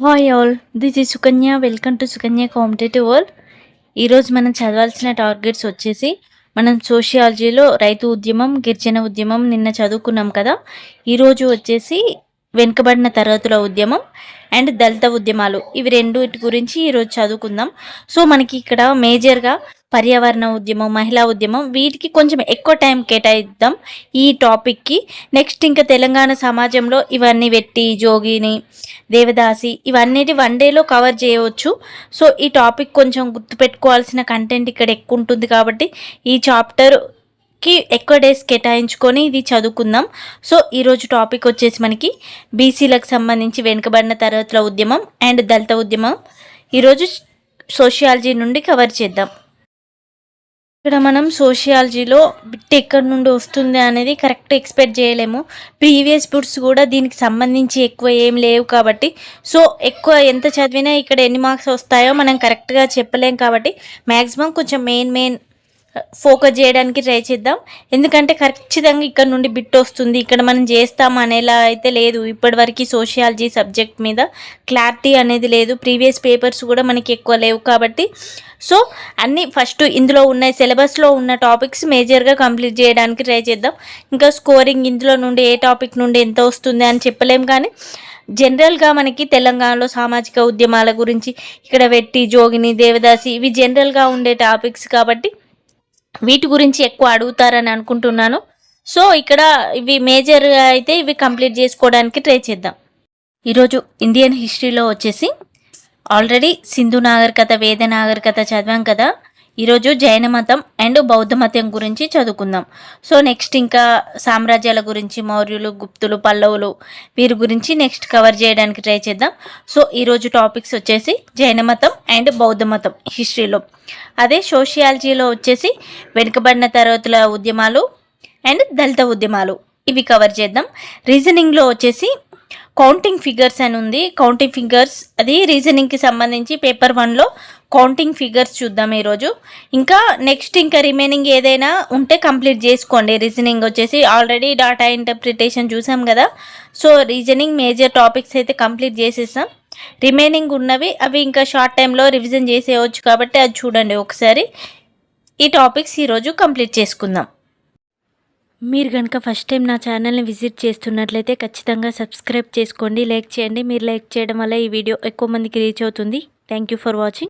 Hi all this is Sukanya welcome to Sukanya competitive world ఈరోజు మనం చదవాల్సిన targets వచ్చేసి మనం సోషియాలజీలో రైతు ఉద్యమం గిరిజన ఉద్యమం నిన్న చదువుకున్నాం కదా. ఈరోజు వచ్చేసి వెనుకబడిన తరగతుల ఉద్యమం అండ్ దళిత ఉద్యమాలు. ఇవి రెండు గురించి ఈరోజు చదువుకుందాం. సో మనకి ఇక్కడ మేజర్గా పర్యావరణ ఉద్యమం మహిళా ఉద్యమం వీటికి కొంచెం ఎక్కువ టైం కేటాయిద్దాం ఈ టాపిక్కి. నెక్స్ట్ ఇంకా తెలంగాణ సమాజంలో ఇవన్నీ వెట్టి జోగిని దేవదాసి ఇవన్నిటి వన్ డేలో కవర్ చేయవచ్చు. సో ఈ టాపిక్ కొంచెం గుర్తుపెట్టుకోవాల్సిన కంటెంట్ ఇక్కడ ఎక్కువ ఉంటుంది కాబట్టి ఈ చాప్టర్కి ఎక్కువ డేస్ కేటాయించుకొని ఇది చదువుకుందాం. సో ఈరోజు టాపిక్ వచ్చేసి మనకి బీసీలకు సంబంధించి వెనుకబడిన తరగతుల ఉద్యమం అండ్ దళిత ఉద్యమం. ఈరోజు సోషియాలజీ నుండి కవర్ చేద్దాం. ఇక్కడ మనం సోషియాలజీలో బిట్ ఎక్కడి నుండి వస్తుంది అనేది కరెక్ట్ ఎక్స్పెక్ట్ చేయలేము. ప్రీవియస్ బుక్స్ కూడా దీనికి సంబంధించి ఎక్కువ ఏం లేవు కాబట్టి. సో ఎక్కువ ఎంత చదివినా ఇక్కడ ఎన్ని మార్క్స్ వస్తాయో మనం కరెక్ట్గా చెప్పలేం కాబట్టి మ్యాక్సిమం కొంచెం మెయిన్ మెయిన్ ఫోకస్ చేయడానికి ట్రై చేద్దాం. ఎందుకంటే ఖచ్చితంగా ఇక్కడ నుండి బిట్ వస్తుంది. ఇక్కడ మనం చేస్తాం అనేలా అయితే లేదు. ఇప్పటివరకు సోషియాలజీ సబ్జెక్ట్ మీద క్లారిటీ అనేది లేదు. ప్రీవియస్ పేపర్స్ కూడా మనకి ఎక్కువ లేవు కాబట్టి. సో అన్ని ఫస్ట్ ఇందులో ఉన్న సిలబస్లో ఉన్న టాపిక్స్ మేజర్గా కంప్లీట్ చేయడానికి ట్రై చేద్దాం. ఇంకా స్కోరింగ్ ఇందులో నుండి ఏ టాపిక్ నుండి ఎంత వస్తుంది అని చెప్పలేం కానీ జనరల్గా మనకి తెలంగాణలో సామాజిక ఉద్యమాల గురించి ఇక్కడ వెట్టి జోగిని దేవదాసి ఇవి జనరల్గా ఉండే టాపిక్స్ కాబట్టి వీటి గురించి ఎక్కువ అడుగుతారని అనుకుంటున్నాను. సో ఇక్కడ ఇవి మేజర్గా అయితే ఇవి కంప్లీట్ చేసుకోవడానికి ట్రై చేద్దాం. ఈరోజు ఇండియన్ హిస్టరీలో వచ్చేసి ఆల్రెడీ సింధు నాగరికత వేద నాగరికత చదివాం కదా. ఈరోజు జైన మతం అండ్ బౌద్ధ మతం గురించి చదువుకుందాం. సో నెక్స్ట్ ఇంకా సామ్రాజ్యాల గురించి మౌర్యులు గుప్తులు పల్లవులు వీరి గురించి నెక్స్ట్ కవర్ చేయడానికి ట్రై చేద్దాం. సో ఈరోజు టాపిక్స్ వచ్చేసి జైన మతం అండ్ బౌద్ధ మతం హిస్టరీలో. అదే సోషియాలజీలో వచ్చేసి వెనుకబడిన తరగతుల ఉద్యమాలు అండ్ దళిత ఉద్యమాలు. ఇవి కవర్ చేద్దాం. రీజనింగ్లో వచ్చేసి కౌంటింగ్ ఫిగర్స్ అని ఉంది. కౌంటింగ్ ఫిగర్స్ అది రీజనింగ్కి సంబంధించి పేపర్ వన్లో కౌంటింగ్ ఫిగర్స్ చూద్దాం ఈరోజు. ఇంకా నెక్స్ట్ ఇంకా రిమైనింగ్ ఏదైనా ఉంటే కంప్లీట్ చేసుకోండి. రీజనింగ్ వచ్చేసి ఆల్రెడీ డాటా ఇంటర్ప్రిటేషన్ చూసాం కదా. సో రీజనింగ్ మేజర్ టాపిక్స్ అయితే కంప్లీట్ చేసేసాం. రిమైనింగ్ ఉన్నవి అవి ఇంకా షార్ట్ టైంలో రివిజన్ చేసేయవచ్చు కాబట్టి అది చూడండి ఒకసారి. ఈ టాపిక్స్ ఈరోజు కంప్లీట్ చేసుకుందాం. మీరు కనుక ఫస్ట్ టైం నా ఛానల్ని విజిట్ చేస్తున్నట్లయితే ఖచ్చితంగా సబ్స్క్రైబ్ చేసుకోండి లైక్ చేయండి. మీరు లైక్ చేయడం వల్ల ఈ వీడియో ఎక్కువ మందికి రీచ్ అవుతుంది. Thank you for watching